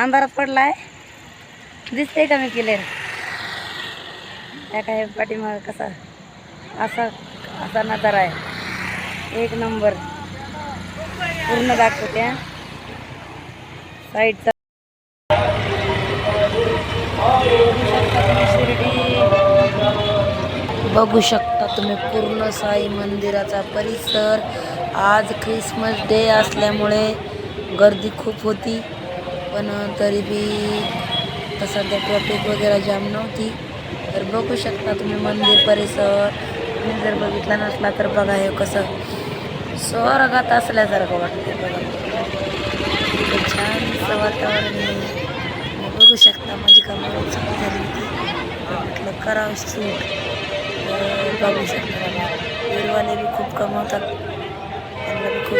अंधारात पडला आहे दिसते का मी क्लिअर त्या काय पाठीमाग कसा? असा असा नजारा आहे. एक नंबर. पूर्ण दाखवते हा. साईडचा शिर्डी बघू शकता तुम्ही पूर्ण साई मंदिराचा परिसर. आज ख्रिसमस डे असल्यामुळे गर्दी खूप होती. पण तरी बी तर सध्या वगैरे जाम नव्हती. तर बघू शकता तुम्ही मंदिर परिसर. तुम्ही जर बघितला नसला तर बघा हे कसं स्वर्गात असल्यासारखं वाटतं बघा. इतकं छानसं वातावरण बघू शकता माझी कमाल चुकी झाली होती. म्हटलं करावं सूट. बघू शकता. वेरवाले बी खूप कमवतात. त्यांना बी खूप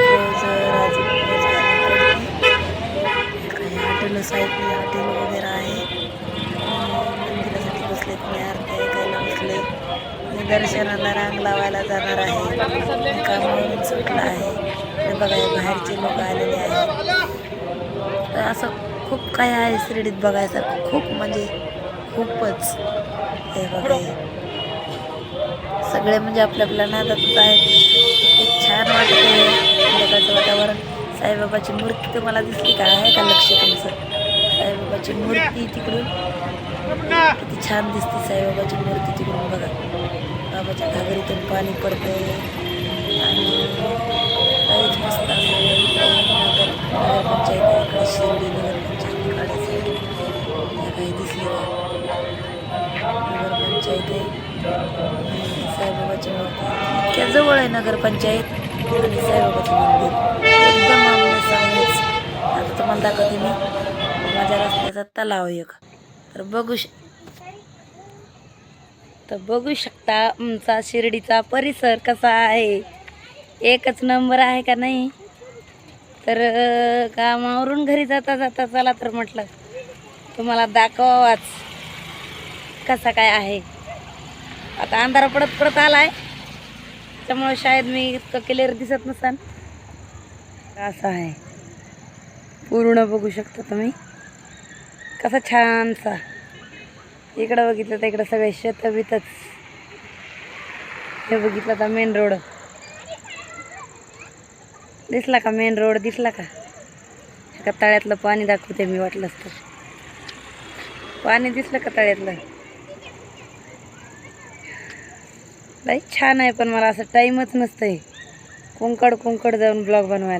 दर्शनाला रांग लावायला जाणार आहे. मी कामावरून सुटलं आहे. बघा बाहेरचे लोक आलेले आहेत. तर असं खूप काही आहे शिर्डीत बघायसारखं. खूप म्हणजे खूपच हे बघा. सगळे म्हणजे आपल्या आपल्या नादातच आहेत. खूप छान वाटते वातावरण. साईबाबाची मूर्ती तुम्हाला दिसली का? आहे का लक्ष तुमचं? साईबाबाची मूर्ती तिकडून. किती छान दिसते साईबाबाची मूर्ती तिकडून. बघा घागरीतून पाणी पडतंय. आणि काहीच मस्त असं इकडे नगर नगरपंचायत इकडे शिर्डी नगरपंचायत इकडे काही दिसले नगरपंचायत आहे. आणि साईबाबाची मूर्ती इतक्या जवळ आहे नगरपंचायत. आणि साईबाबाचं मंदिर. एकदम आम्हाला सामनेच आता तुम्हाला दाखवते मी. माझ्या रस्त्याचा तलाव एक. तर बघू श तर बघू शकता आमचा शिर्डीचा परिसर कसा आहे. एकच नंबर आहे का नाही? तर कामावरून घरी जाता जाता चला तर म्हटलं तुम्हाला दाखवावाच कसा काय आहे. आता अंधारा पडत पडत आहे त्यामुळे शाळेत मी इतकं क्लिअर दिसत नसाल असं आहे. पूर्ण बघू शकता तुम्ही. कसा छानसा. इकडं बघितलं तर इकडं सगळे शेत बितच हे बघितलं तर मेन रोड दिसला का मेन रोड दिसला का? एका तळ्यातलं पाणी दाखवते मी वाटलंच तर. पाणी दिसलं का तळ्यातलं? लई छान आहे पण मला असं टाईमच नसतंय. कुंकड कुंकड जाऊन ब्लॉग बनवायला.